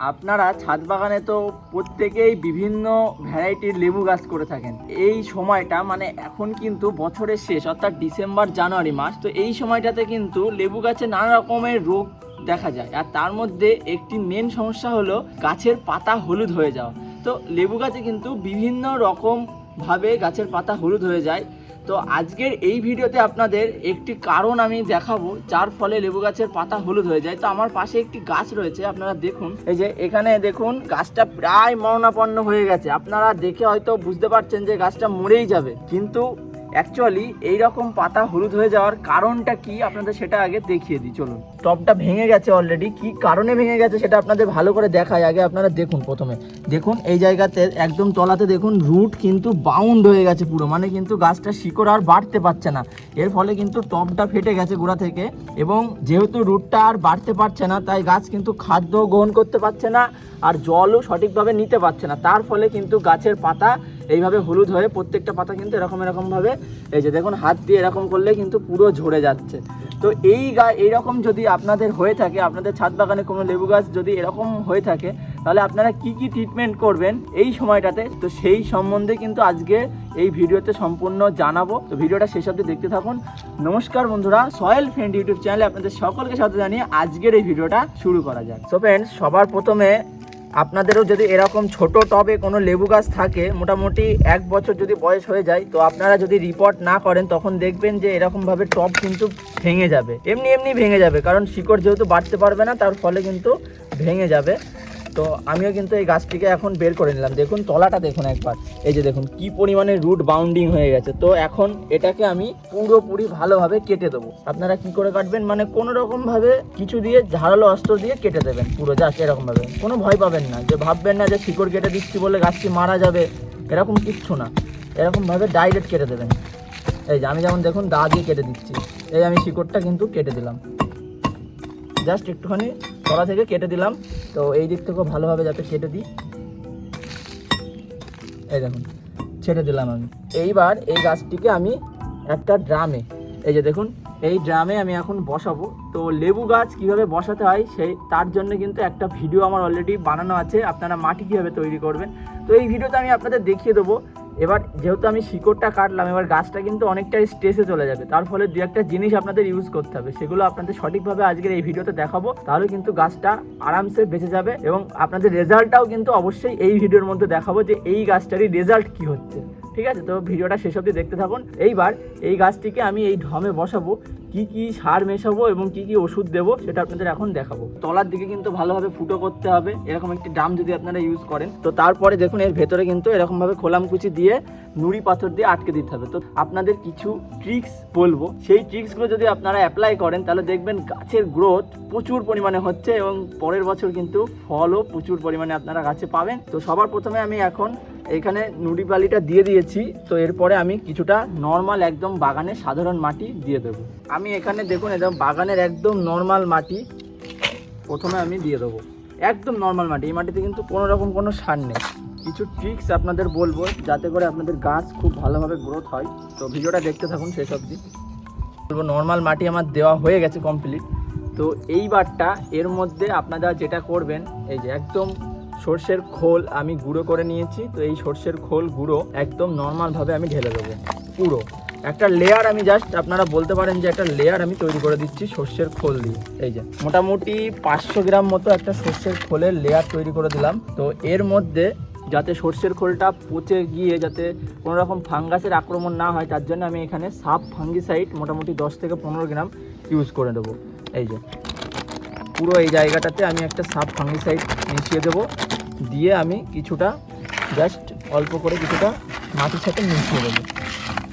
আপনারা ছাদ বাগানে তো প্রত্যেকেই বিভিন্ন ভ্যারাইটির লেবু গাছ করে থাকেন। এই সময়টা মানে এখন কিন্তু বছরের শেষ, অর্থাৎ ডিসেম্বর, জানুয়ারি মাস, তো এই সময়টাতে কিন্তু লেবু গাছে নানা রকমের রোগ দেখা যায়। আর তার মধ্যে একটি মেন সমস্যা হলো গাছের পাতা হলুদ হয়ে যাওয়া। তো লেবু গাছে কিন্তু বিভিন্ন রকম ভাবে গাছের পাতা হলুদ হয়ে যায়। তো আজকের এই ভিডিওতে আপনাদের একটি কারণ আমি দেখাবো, যার ফলে লেবু গাছের পাতা হলুদ হয়ে যায়। তো আমার পাশে একটি গাছ রয়েছে, আপনারা দেখুন। এই যে এখানে দেখুন, গাছটা প্রায় মরণাপন্ন হয়ে গেছে। আপনারা দেখে হয়তো বুঝতে পারছেন যে গাছটা মরেই যাবে। কিন্তু অ্যাকচুয়ালি এই রকম পাতা হলুদ হয়ে যাওয়ার কারণটা কি? আপনাদের সেটা আগে দেখিয়ে দিই, চলুন। টপটা ভেঙে গেছে অলরেডি কি কারণে ভেঙে গেছে সেটা আপনাদের ভালো করে দেখায় আগে আপনারা দেখুন প্রথমে। দেখুন, এই জায়গাতে একদম তলাতে দেখুন রুট কিন্তু বাউন্ড হয়ে গেছে পুরো। মানে কিন্তু গাছটা শিকড় আর বাড়তে পারছে না। এর ফলে কিন্তু টপটা ফেটে গেছে গোড়া থেকে এবং যেহেতু রুটটা আর বাড়তে পারছে না, তাই গাছ কিন্তু খাদ্য গ্রহণ করতে পারছে না আর জলও সঠিকভাবে নিতে পারছে না। তার ফলে কিন্তু গাছের পাতা এইভাবে হলুদ হয়ে প্রত্যেকটা পাতা কিন্তু এরকম এরকমভাবে, এই যে দেখুন, হাত দিয়ে এরকম করলে কিন্তু পুরো ঝরে যাচ্ছে। তো এই গা, এইরকম যদি আপনাদের হয়ে থাকে, আপনাদের ছাদ বাগানে কোনো লেবু গাছ যদি এরকম হয়ে থাকে, তাহলে আপনারা কি কি ট্রিটমেন্ট করবেন এই সময়টাতে? তো সেই সম্বন্ধে কিন্তু আজকে এই ভিডিওতে সম্পূর্ণ জানাব। তো ভিডিওটা শেষ অবধি দেখতে থাকুন। নমস্কার বন্ধুরা, সয়েল ফ্রেন্ড ইউটিউব চ্যানেলে আপনাদের সকলকে সাথে জানিয়ে আজকের এই ভিডিওটা শুরু করা যাক। সো ফ্রেন্ডস সবার প্রথমে আপনাদেরও যদি এরকম ছোট টবে কোনো লেবু গাছ থাকে, মোটামুটি এক বছর যদি বয়স হয়ে যায়, তো আপনারা যদি রিপোর্ট না করেন, তখন দেখবেন যে এরকমভাবে টব কিন্তু ভেঙে যাবে। এমনি এমনি ভেঙে যাবে, কারণ শিকড় যেহেতু বাড়তে পারবে না, তার ফলে কিন্তু ভেঙে যাবে। তো আমিও কিন্তু এই গাছটিকে এখন বের করে নিলাম। দেখুন, তলাটা দেখুন একবার। এই যে দেখুন, কি পরিমাণে রুট বাউন্ডিং হয়ে গেছে। তো এখন এটাকে আমি পুরোপুরি ভালোভাবে কেটে দেবো। আপনারা কি করে কাটবেন? মানে কোনো রকম ভাবে কিছু দিয়ে ঝাড়ালো অস্ত্র দিয়ে কেটে দেবেন পুরো, জাস্ট এরকম ভাবে কোনো ভয় পাবেন না। যে ভাববেন না যে শিকড় কেটে দিচ্ছি বলে গাছটি মারা যাবে। এরকম কিচ্ছু না। এরকমভাবে ডাইরেক্ট কেটে দেবেন। এই যে আমি যেমন দেখুন, দা দিয়ে কেটে দিচ্ছি। এই আমি শিকড়টা কিন্তু কেটে দিলাম। জাস্ট একটুখানি তলা থেকে কেটে দিলাম। তো এই দিক থেকেও ভালোভাবে যাতে কেটে দিই। এই দেখুন, ছেড়ে দিলাম আমি। এইবার এই গাছটিকে আমি একটা ড্রামে, এই যে দেখুন, এই ড্রামে আমি এখন বসাবো। তো লেবু গাছ কীভাবে বসাতে হয় সেই, তার জন্য কিন্তু একটা ভিডিও আমার অলরেডি বানানো আছে। আপনারা মাটি কীভাবে তৈরি করবেন। তো এই ভিডিওতে আমি আপনাদের দেখিয়ে দেবো এবার যেহেতু আমি শিকড়টা কাটলাম, এবার গাছটা কিন্তু অনেকটা স্ট্রেসে চলে যাবে। তার ফলে দু একটা জিনিস আপনাদের ইউজ করতে হবে, সেগুলো আপনাদের সঠিকভাবে আজকের এই ভিডিওতে দেখাবো। তাহলে কিন্তু গাছটা আরামসে বেঁচে যাবে এবং আপনাদের রেজাল্টটাও কিন্তু অবশ্যই এই ভিডিওর মধ্যে দেখাবো যে এই গাছটারই রেজাল্ট কি হচ্ছে। ঠিক আছে? তো ভিডিওটা শেষ অবধি দেখতে থাকুন। এইবার এই গাছটিকে আমি এই ঢমে বসাবো। কি কি সার মেশাবো এবং কি কি ওষুধ দেবো সেটা আপনাদের এখন দেখাবো। তলার দিকে কিন্তু ভালোভাবে ফুটো করতে হবে। এরকম একটি ড্রাম যদি আপনারা ইউজ করেন, তো তারপরে দেখুন, এর ভেতরে কিন্তু এরকম ভাবে খোলামকুচি দিয়ে নুড়ি পাথর দিয়ে আটকে দিতে হবে। তো আপনাদের কিছু ট্রিক্স বলব। সেই ট্রিক্সগুলো যদি আপনারা অ্যাপ্লাই করেন, তাহলে দেখবেন গাছের গ্রোথ প্রচুর পরিমাণে হচ্ছে এবং পরের বছর কিন্তু ফলও প্রচুর পরিমাণে আপনারা গাছে পাবেন। তো সবার প্রথমে আমি এখন এখানে নুড়ি বালিটা দিয়ে দিয়েছি, তো এরপরে আমি কিছুটা নর্মাল একদম বাগানে সাধারণ মাটি দিয়ে দেবো। আমি এখানে দেখুন একদম বাগানের একদম নর্মাল মাটি, প্রথমে আমি দিয়ে দেবো। একদম নর্মাল মাটি, এই মাটিতে কিন্তু কোনো রকম কোনো সার নেই। কিছু ট্রিক্স আপনাদের বলব, যাতে করে আপনাদের গাছ খুব ভালোভাবে গ্রোথ হয়। তো ভিডিওটা দেখতে থাকুন শেষ অবধি। বলব নর্মাল মাটি আমার দেওয়া হয়ে গেছে কমপ্লিট তো এইবারটা এর মধ্যে আপনারা যেটা করবেন, এই যে একদম সর্ষের খোল আমি গুঁড়ো করে নিয়েছি, তো এই সর্ষের খোল গুঁড়ো একদম নর্মালভাবে আমি ঢেলে দেবো, পুরো। একটা লেয়ার আমি জাস্ট আপনারা বলতে পারেন যে একটা লেয়ার আমি তৈরি করে দিচ্ছি সর্ষের খোল দিয়ে। এই যে, মোটামুটি পাঁচশো গ্রাম মতো একটা সর্ষের খোলের লেয়ার তৈরি করে দিলাম। তো এর মধ্যে যাতে সর্ষের খোলটা পচে গিয়ে যাতে কোনো রকম ফাঙ্গাসের আক্রমণ না হয়, তার জন্য আমি এখানে সাব ফাঙ্গিসাইড মোটামুটি দশ থেকে পনেরো গ্রাম ইউজ করে দেবো। এই যে পুরো এই জায়গাটাতে আমি একটা সাব ফাঙ্গিসাইড মিশিয়ে দেবো। দিয়ে আমি কিছুটা জাস্ট অল্প করে কিছুটা মাটির সাথে মিশিয়ে দেবো।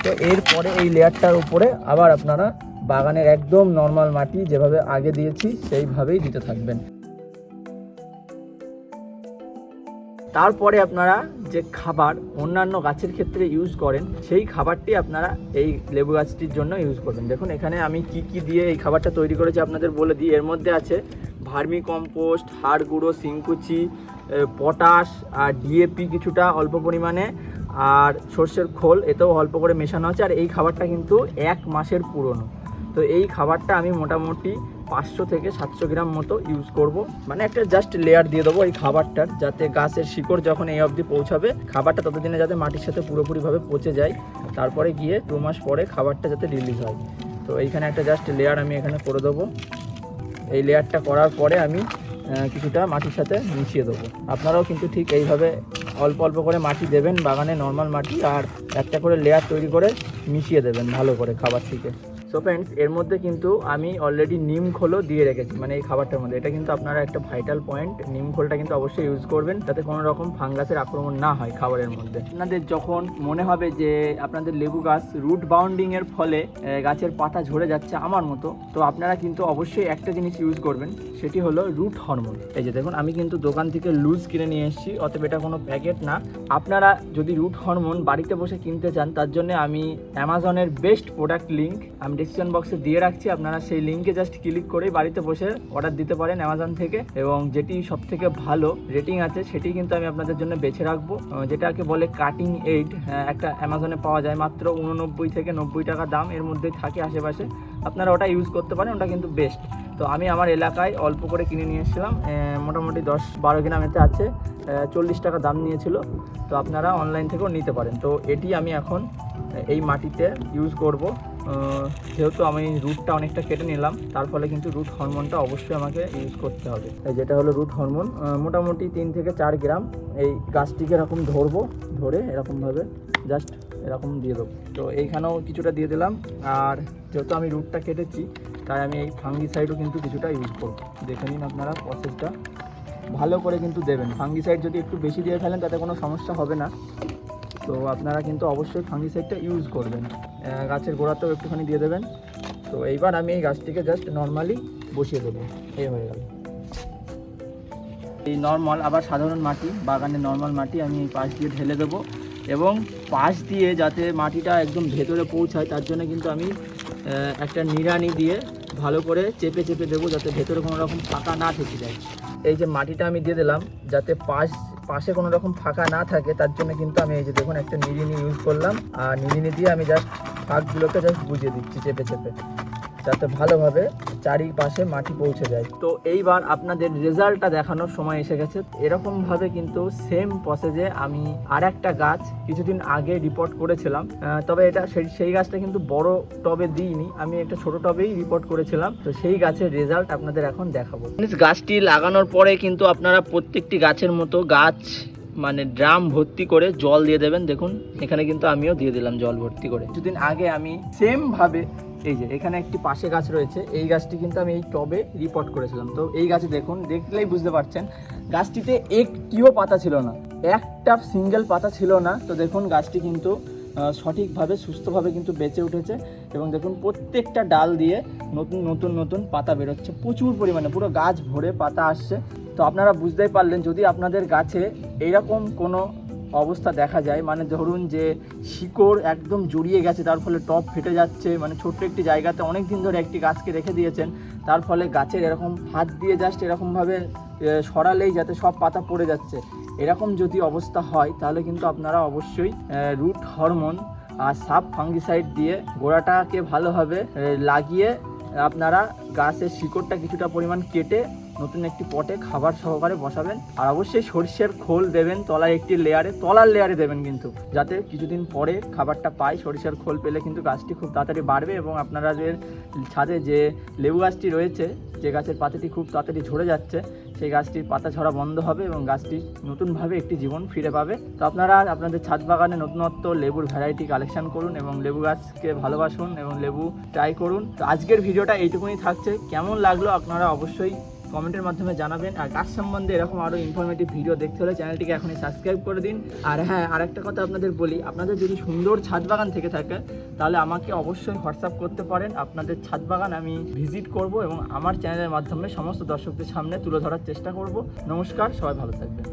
তো এরপরে এই লেয়ারটার উপরে আবার আপনারা বাগানের একদম নর্মাল মাটি যেভাবে আগে দিয়েছি সেইভাবেই দিতে থাকবেন। তারপরে আপনারা যে খাবার অন্যান্য গাছের ক্ষেত্রে ইউজ করেন, সেই খাবারটি আপনারা এই লেবু গাছটির জন্য ইউজ করবেন। দেখুন, এখানে আমি কি কি দিয়ে এই খাবারটা তৈরি করেছি আপনাদের বলে দিই। এর মধ্যে আছে ভার্মি কম্পোস্ট, হাড় গুঁড়ো সিংকুচি পটাশ আর ডিএপি কিছুটা অল্প পরিমাণে আর সর্ষের খোল, এতেও অল্প করে মেশানো আছে। আর এই খাবারটা কিন্তু এক মাসের পুরনো। তো এই খাবারটা আমি মোটামুটি পাঁচশো থেকে সাতশো গ্রাম মতো ইউজ করব। মানে একটা জাস্ট লেয়ার দিয়ে দেবো এই খাবারটার, যাতে গাছের শিকড় যখন এই অবধি পৌঁছাবে, খাবারটা ততদিনে যাতে মাটির সাথে পুরোপুরিভাবে পচে যায়। তারপরে গিয়ে দু মাস পরে খাবারটা যাতে রিলিজ হয়। তো এইখানে একটা জাস্ট লেয়ার আমি এখানে করে দেবো। এই লেয়ারটা করার পরে আমি কিছুটা মাটির সাথে মিশিয়ে দেবো। আপনারাও কিন্তু ঠিক এইভাবে অল্প অল্প করে মাটি দেবেন বাগানে নর্মাল মাটি, আর একটা করে লেয়ার তৈরি করে মিশিয়ে দেবেন ভালো করে খাবার থেকে। সো ফ্রেন্ডস এর মধ্যে কিন্তু আমি অলরেডি নিম খোলও দিয়ে রেখেছি মানে এই খাবারটার মধ্যে। এটা কিন্তু আপনারা একটা ভাইটাল পয়েন্ট নিম খোলটা কিন্তু অবশ্যই ইউজ করবেন, যাতে কোনো রকম ফাঙ্গাসের আক্রমণ না হয় খাবারের মধ্যে। আপনাদের যখন মনে হবে যে আপনাদের লেবু গাছ রুট বাউন্ডিং এর ফলে গাছের পাতা ঝরে যাচ্ছে আমার মতো, তো আপনারা কিন্তু অবশ্যই একটা জিনিস ইউজ করবেন, সেটি হলো রুট হরমোন এই যে দেখুন, আমি কিন্তু দোকান থেকে লুজ কিনে নিয়ে এসেছি, অতএব এটা কোনো প্যাকেট না। আপনারা যদি রুট হরমোন বাড়িতে বসে কিনতে চান, তার জন্য আমি অ্যামাজনের বেস্ট প্রোডাক্ট লিঙ্ক আমি ডিসক্রিপশন বক্সে দিয়ে রাখছি। আপনারা সেই লিঙ্কে জাস্ট ক্লিক করেই বাড়িতে বসে অর্ডার দিতে পারেন অ্যামাজন থেকে। এবং যেটি সব থেকে ভালো রেটিং আছে, সেটি কিন্তু আমি আপনাদের জন্য বেছে রাখব। যেটাকে বলে কাটিং এইড একটা অ্যামাজনে পাওয়া যায় মাত্র উননব্বই থেকে নব্বই টাকা দাম। এর মধ্যেই থাকে আশেপাশে। আপনারা ওটা ইউজ করতে পারেন, ওটা কিন্তু বেস্ট তো আমি আমার এলাকায় অল্প করে কিনে নিয়ে এসেছিলাম। মোটামুটি দশ বারো গ্রামেতে আছে। চল্লিশ টাকা দাম নিয়েছিল। তো আপনারা অনলাইন থেকেও নিতে পারেন। তো এটি আমি এখন এই মাটিতে ইউজ করব। যেহেতু আমি রুটটা অনেকটা কেটে নিলাম, তার ফলে কিন্তু রুট হরমোনটা অবশ্যই আমাকে ইউজ করতে হবে। যেটা হলো রুট হরমোন মোটামুটি তিন থেকে চার গ্রাম এই গাছটিকে এরকম ধরবো, ধরে এরকমভাবে জাস্ট এরকম দিয়ে দেবো। তো এইখানেও কিছুটা দিয়ে দিলাম, আর যেহেতু আমি রুটটা কেটেছি, তাই আমি এই ফাঙ্গিসাইডও কিন্তু কিছুটা ইউজ করব। দেখে নিন আপনারা প্রসেসটা ভালো করে কিন্তু দেবেন। ফাঙ্গিসাইড যদি একটু বেশি দিয়ে ফেলেন, তাতে কোনো সমস্যা হবে না। তো আপনারা কিন্তু অবশ্যই ফাঙ্গিসাইডটা ইউজ করবেন। গাছের গোড়াতেও একটুখানি দিয়ে দেবেন। তো এইবার আমি এই গাছটিকে জাস্ট নর্মালি বসিয়ে দেবো। এই হয়ে গেল। এই নর্মাল আবার সাধারণ মাটি, বাগানে নর্মাল মাটি আমি এই পাশ দিয়ে ঢেলে দেবো এবং পাশ দিয়ে যাতে মাটিটা একদম ভেতরে পৌঁছায়, তার জন্য কিন্তু আমি একটা নিড়ানি দিয়ে ভালো করে চেপে চেপে দেবো যাতে ভেতরে কোনো রকম ফাঁকা না থেকে যায়। এই যে মাটিটা আমি দিয়ে দিলাম, যাতে পাশ পাশে কোনো রকম ফাঁকা না থাকে, তার জন্য কিন্তু আমি এই যে দেখুন একটা নিড়িনি ইউজ করলাম, আর নিড়িনি দিয়ে আমি জাস্ট ফাঁকগুলোকে জাস্ট বুঝিয়ে দিচ্ছি চেপে চেপে। যাতে ভালোভাবে চারিপাশে মাটি পৌঁছে যায়। তো এইবার আপনাদের রেজাল্টটা দেখানোর সময় এসে গেছে। এরকম ভাবে কিন্তু সেম প্রসেসে আমি আর একটা গাছ কিছুদিন আগে রিপোর্ট করেছিলাম। তবে এটা সেই সেই গাছটা কিন্তু বড় টবে দিইনি। আমি একটা ছোট টবেই রিপোর্ট করেছিলাম। তো সেই গাছের রেজাল্ট আপনাদের এখন দেখাবো। গাছটি লাগানোর পরে কিন্তু আপনারা প্রত্যেকটি গাছের মতো গাছ মানে ড্রাম ভর্তি করে জল দিয়ে দেবেন। দেখুন, এখানে কিন্তু আমিও দিয়ে দিলাম জল ভর্তি করে। কিছুদিন আগে আমি সেম ভাবে এই যে, এখানে একটি পাশে গাছ রয়েছে। এই গাছটি কিন্তু আমি এই টবে রিপোর্ট করেছিলাম। তো এই গাছে দেখুন, দেখলেই বুঝতে পারছেন, গাছটিতে একটিও পাতা ছিল না। একটা সিঙ্গেল পাতা ছিল না। তো দেখুন, গাছটি কিন্তু সঠিকভাবে, সুস্থভাবে কিন্তু বেঁচে উঠেছে এবং দেখুন, প্রত্যেকটা ডাল দিয়ে নতুন নতুন নতুন পাতা বেরোচ্ছে। প্রচুর পরিমাণে, পুরো গাছ ভরে পাতা আসছে। তো আপনারা বুঝতেই পারলেন, যদি আপনাদের গাছে এইরকম কোনো অবস্থা দেখা যায়। মানে ধরুন যে, শিকড় একদম জড়িয়ে গেছে, তার ফলে টপ ফেটে যাচ্ছে। মানে ছোট্ট একটি জায়গাতে অনেক দিন ধরে একটি গাছকে রেখে দিয়েছেন। তার ফলে গাছের এরকম হাত দিয়ে জাস্ট এরকমভাবে সরালেই যাতে সব পাতা পড়ে যাচ্ছে। এরকম যদি অবস্থা হয়, তাহলে কিন্তু আপনারা অবশ্যই রুট হরমোন আর সাব ফাঙ্গিসাইড দিয়ে গোড়াটাকে ভালোভাবে লাগিয়ে আপনারা গাছের শিকড়টা কিছুটা পরিমাণ কেটে নতুন একটি পটে খাবার সহকারে বসাবেন। আর অবশ্যই সর্ষের খোল দেবেন, তলায় একটি লেয়ারে তলার লেয়ারে দেবেন কিন্তু, যাতে কিছুদিন পরে খাবারটা পায় সরিষার খোল পেলে কিন্তু গাছটি খুব তাড়াতাড়ি বাড়বে এবং আপনারা যে ছাদে যে লেবু গাছটি রয়েছে, যে গাছের পাতাটি খুব তাড়াতাড়ি ঝরে যাচ্ছে, সেই গাছটির পাতা ঝরা বন্ধ হবে এবং গাছটি নতুনভাবে একটি জীবন ফিরে পাবে। তো আপনারা আপনাদের ছাদ বাগানে নতুনত্ব লেবুর ভ্যারাইটি কালেকশন করুন এবং লেবু গাছকে ভালোবাসুন এবং লেবু ট্রাই করুন। তো আজকের ভিডিওটা এইটুকুনি থাকছে। কেমন লাগল আপনারা অবশ্যই কমেন্টের মাধ্যমে জানাবেন। আর গাছ সম্বন্ধে এরকম আরও ইনফরমেটিভ ভিডিও দেখতে হলে চ্যানেলটিকে এখনই সাবস্ক্রাইব করে দিন। আর হ্যাঁ আর একটা কথা আপনাদের বলি, আপনাদের যদি সুন্দর ছাদ বাগান থেকে থাকে, তাহলে আমাকে অবশ্যই হোয়াটসঅ্যাপ করতে পারেন। আপনাদের ছাদ বাগান আমি ভিজিট করব এবং আমার চ্যানেলের মাধ্যমে সমস্ত দর্শকদের সামনে তুলে ধরার চেষ্টা করব। নমস্কার, সবাই ভালো থাকবেন।